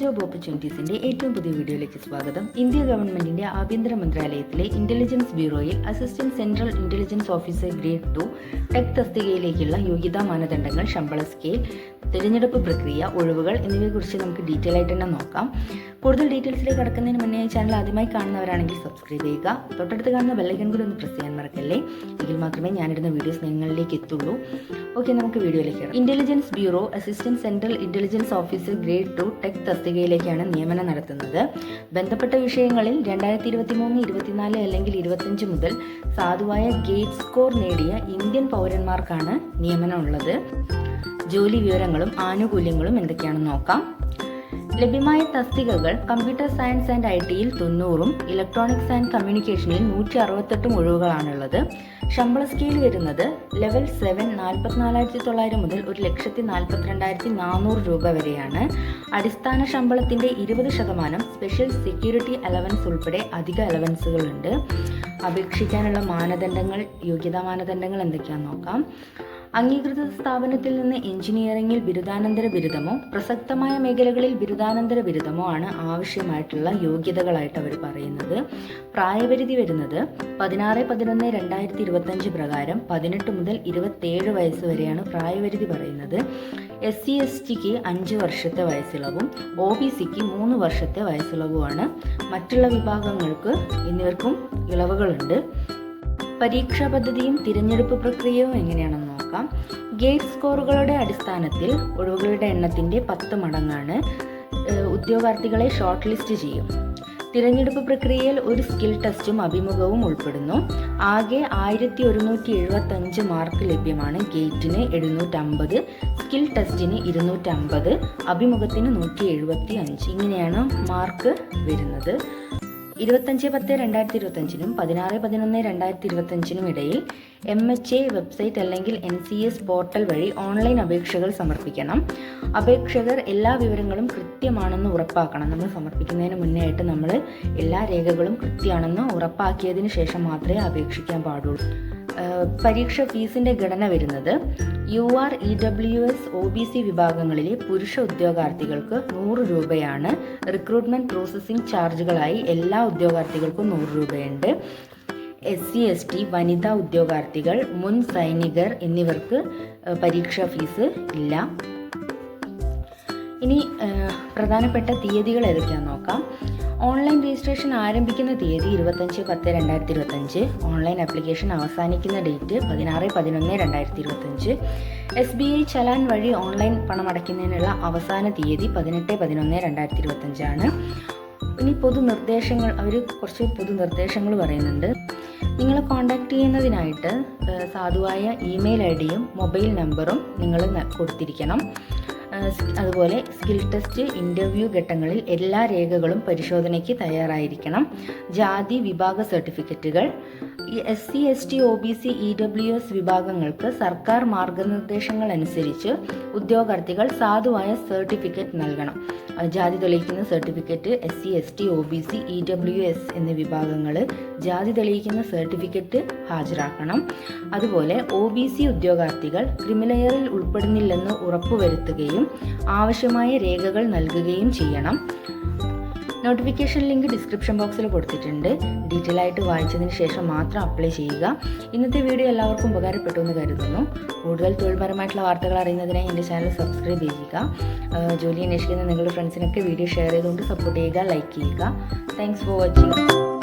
Job ഓപ്പർച്യൂണിറ്റീസിന്റെ ഏറ്റവും പുതിയ വീഡിയോയിലേക്ക് സ്വാഗതം. ഇന്ത്യ ഗവൺമെന്റിന്റെ ആഭ്യന്തര മന്ത്രാലയത്തിലെ intelligence ബ്യൂറോയിൽ assistant central intelligence officer grade two tech തസ്തികയിലേക്കുള്ള യോഗ്യതാ മാനദണ്ഡങ്ങൾ ശമ്പള സ്കെയിൽ തിരഞ്ഞെടുപ്പ് പ്രക്രിയ ഒഴിവുകൾ എന്നിവയെക്കുറിച്ച് നമുക്ക് ഡീറ്റെയിൽ ആയിട്ട് തന്നെ നോക്കാം. കൂടുതൽ ഡീറ്റെയിൽസിലേക്ക് കടക്കുന്നതിന് മുന്നേ ചാനൽ ആദ്യമായി കാണുന്നവരാണെങ്കിൽ സബ്സ്ക്രൈബ് ചെയ്യുക. തൊട്ടടുത്ത് കാണുന്ന ബെല്ലൈക്കൺ കൂടി ഒന്ന് പ്രസ് ചെയ്യാൻ മറക്കല്ലേ? എങ്കിൽ മാത്രമേ ഞാനിടുന്ന വീഡിയോസ് നിങ്ങളിലേക്ക് എത്തുള്ളൂ. ഓക്കെ നമുക്ക് വീഡിയോയിലേക്ക് intelligence bureau assistant central intelligence officer grade two tech തസ്തികയിലേക്കാണ് നിയമനം നടത്തുന്നത്. ബന്ധപ്പെട്ട വിഷയങ്ങളിൽ രണ്ടായിരത്തി ഇരുപത്തി മൂന്ന് ഇരുപത്തിനാല് അല്ലെങ്കിൽ ഇരുപത്തഞ്ച് മുതൽ സാധുവായ ഗേറ്റ് സ്കോർ നേടിയ ഇന്ത്യൻ പൗരന്മാർക്കാണ് നിയമനമുള്ളത് ജോലി വിവരങ്ങളും ആനുകൂല്യങ്ങളും എന്തൊക്കെയാണെന്ന് നോക്കാം. ലഭ്യമായ തസ്തികകൾ കമ്പ്യൂട്ടർ സയൻസ് ആൻഡ് ഐ ടിയിൽ തൊണ്ണൂറും ഇലക്ട്രോണിക്സ് ആൻഡ് കമ്മ്യൂണിക്കേഷനിൽ നൂറ്റി അറുപത്തെട്ടും ഒഴിവുകളാണുള്ളത്. ശമ്പള സ്കെയിൽ വരുന്നത് ലെവൽ സെവൻ നാൽപ്പത്തിനാലായിരത്തി തൊള്ളായിരം മുതൽ ഒരു ലക്ഷത്തി നാൽപ്പത്തിരണ്ടായിരത്തി നാനൂറ് രൂപ വരെയാണ്. അടിസ്ഥാന ശമ്പളത്തിന്റെ ഇരുപത് ശതമാനം സ്പെഷ്യൽ സെക്യൂരിറ്റി അലവൻസ് ഉൾപ്പെടെ അധിക അലവൻസുകളുണ്ട്. അപേക്ഷിക്കാനുള്ള മാനദണ്ഡങ്ങൾ യോഗ്യതാ മാനദണ്ഡങ്ങൾ എന്തൊക്കെയാണെന്ന് നോക്കാം. അംഗീകൃത സ്ഥാപനത്തിൽ നിന്ന് എഞ്ചിനീയറിംഗിൽ ബിരുദാനന്തര ബിരുദമോ പ്രസക്തമായ മേഖലകളിൽ ബിരുദാനന്തര ബിരുദമോ ആണ് ആവശ്യമായിട്ടുള്ള യോഗ്യതകളായിട്ട് അവർ പറയുന്നത്. പ്രായപരിധി വരുന്നത് പതിനാറ് പതിനൊന്ന് രണ്ടായിരത്തി ഇരുപത്തഞ്ച് പ്രകാരം പതിനെട്ട് മുതൽ ഇരുപത്തേഴ് വയസ്സ് വരെയാണ് പ്രായപരിധി പറയുന്നത്. എസ് സി എസ് ടിക്ക് അഞ്ച് വർഷത്തെ വയസ്സിളവും ഒ ബി സിക്ക് മൂന്ന് വർഷത്തെ വയസ്സിളവുമാണ്. മറ്റുള്ള വിഭാഗങ്ങൾക്ക് എന്നിവർക്കും ഇളവുകളുണ്ട്. പരീക്ഷാ പദ്ധതിയും തിരഞ്ഞെടുപ്പ് പ്രക്രിയയും എങ്ങനെയാണെന്ന് നോക്കാം ഗേറ്റ് സ്കോറുകളുടെ അടിസ്ഥാനത്തിൽ ഒഴിവുകളുടെ എണ്ണത്തിന്റെ പത്ത് മടങ്ങാണ് ഉദ്യോഗാർത്ഥികളെ ഷോർട്ട് ലിസ്റ്റ് ചെയ്യും. തിരഞ്ഞെടുപ്പ് പ്രക്രിയയിൽ ഒരു സ്കിൽ ടെസ്റ്റും അഭിമുഖവും ഉൾപ്പെടുന്നു. ആകെ ആയിരത്തി ഒരുന്നൂറ്റി എഴുപത്തി അഞ്ച് മാർക്ക് ലഭ്യമാണ് ഗേറ്റിന് എഴുന്നൂറ്റമ്പത് സ്കിൽ ടെസ്റ്റിന് ഇരുന്നൂറ്റമ്പത് അഭിമുഖത്തിന് നൂറ്റി എഴുപത്തി അഞ്ച് ഇങ്ങനെയാണ് മാർക്ക് വരുന്നത്. ഇരുപത്തഞ്ച് പത്ത് രണ്ടായിരത്തി ഇരുപത്തഞ്ചിനും പതിനാറ് പതിനൊന്ന് രണ്ടായിരത്തി ഇരുപത്തഞ്ചിനും ഇടയിൽ എം എച്ച് എ വെബ്സൈറ്റ് അല്ലെങ്കിൽ എൻ സി എസ് പോർട്ടൽ വഴി ഓൺലൈൻ അപേക്ഷകൾ സമർപ്പിക്കണം. അപേക്ഷകർ എല്ലാ വിവരങ്ങളും കൃത്യമാണെന്ന് ഉറപ്പാക്കണം. നമ്മൾ സമർപ്പിക്കുന്നതിന് മുന്നേ ആയിട്ട് നമ്മൾ എല്ലാ രേഖകളും കൃത്യമാണെന്ന് ഉറപ്പാക്കിയതിന് ശേഷം മാത്രമേ അപേക്ഷിക്കാൻ പാടുള്ളൂ. പരീക്ഷ ഫീസിന്റെ ഘടന വരുന്നത് U R E W S O B C വിഭാഗങ്ങളിലെ പുരുഷ ഉദ്യോഗാർത്ഥികൾക്ക് നൂറ് രൂപയാണ്. റിക്രൂട്ട്മെന്റ് പ്രോസസ്സിംഗ് ചാർജുകളായി എല്ലാ ഉദ്യോഗാർത്ഥികൾക്കും നൂറ് രൂപയുണ്ട്. എസ് സി എസ് ടി വനിതാ ഉദ്യോഗാർത്ഥികൾ മുൻ സൈനികർ എന്നിവർക്ക് പരീക്ഷാ ഫീസ് ഇല്ല. ഇനി പ്രധാനപ്പെട്ട തീയതികൾ ഏതൊക്കെയാണെന്ന് നോക്കാം. ഓൺലൈൻ രജിസ്ട്രേഷൻ ആരംഭിക്കുന്ന തീയതി ഇരുപത്തഞ്ച് പത്ത് രണ്ടായിരത്തി ഇരുപത്തഞ്ച് ഓൺലൈൻ ആപ്ലിക്കേഷൻ അവസാനിക്കുന്ന ഡേറ്റ് പതിനാറ് പതിനൊന്ന് രണ്ടായിരത്തി ഇരുപത്തഞ്ച് എസ് ബി ഐ ചലാൻ വഴി ഓൺലൈൻ പണമടയ്ക്കുന്നതിനുള്ള അവസാന തീയതി പതിനെട്ട് പതിനൊന്ന് രണ്ടായിരത്തി ഇരുപത്തഞ്ചാണ് ഇനി പൊതുനിർദ്ദേശങ്ങൾ അവർ കുറച്ച് പൊതുനിർദ്ദേശങ്ങൾ പറയുന്നുണ്ട്. നിങ്ങളെ കോൺടാക്ട് ചെയ്യുന്നതിനായിട്ട് സാധുവായ ഇമെയിൽ ഐ ഡിയും മൊബൈൽ നമ്പറും നിങ്ങൾ കൊടുത്തിരിക്കണം. അതുപോലെ സ്കിൽ ടെസ്റ്റ് ഇന്റർവ്യൂ ഘട്ടങ്ങളിൽ എല്ലാ രേഖകളും പരിശോധനയ്ക്ക് തയ്യാറായിരിക്കണം. ജാതി വിഭാഗ സർട്ടിഫിക്കറ്റുകൾ S C S T O B C E W S വിഭാഗങ്ങൾക്ക് സർക്കാർ മാർഗനിർദ്ദേശങ്ങൾ അനുസരിച്ച് ഉദ്യോഗാർത്ഥികൾ സാധുവായ സർട്ടിഫിക്കറ്റ് നൽകണം. ജാതി തെളിയിക്കുന്ന certificate S C S T O B C E W S എന്നീ വിഭാഗങ്ങൾ ജാതി തെളിയിക്കുന്ന സർട്ടിഫിക്കറ്റ് ഹാജരാക്കണം. അതുപോലെ ഒ ബി സി ഉദ്യോഗാർത്ഥികൾ ക്രിമിനയറിൽ ഉൾപ്പെടുന്നില്ലെന്ന് ഉറപ്പുവരുത്തുകയും ആവശ്യമായ രേഖകൾ നൽകുകയും ചെയ്യണം. നോട്ടിഫിക്കേഷൻ ലിങ്ക് ഡിസ്ക്രിപ്ഷൻ ബോക്സിൽ കൊടുത്തിട്ടുണ്ട്. ഡീറ്റെയിൽ ആയിട്ട് വായിച്ചതിന് ശേഷം മാത്രം അപ്ലൈ ചെയ്യുക. ഇന്നത്തെ വീഡിയോ എല്ലാവർക്കും ഉപകാരപ്പെട്ടു എന്ന് കരുതുന്നു. കൂടുതൽ തൊഴിൽപരമായിട്ടുള്ള വാർത്തകൾ അറിയുന്നതിനായി എന്റെ ചാനൽ സബ്സ്ക്രൈബ് ചെയ്യുക. ജോലി അന്വേഷിക്കുന്ന നിങ്ങളുടെ ഫ്രണ്ട്സിനൊക്കെ വീഡിയോ ഷെയർ ചെയ്തുകൊണ്ട് സപ്പോർട്ട് ചെയ്യുക ലൈക്ക് ചെയ്യുക. Thanks for watching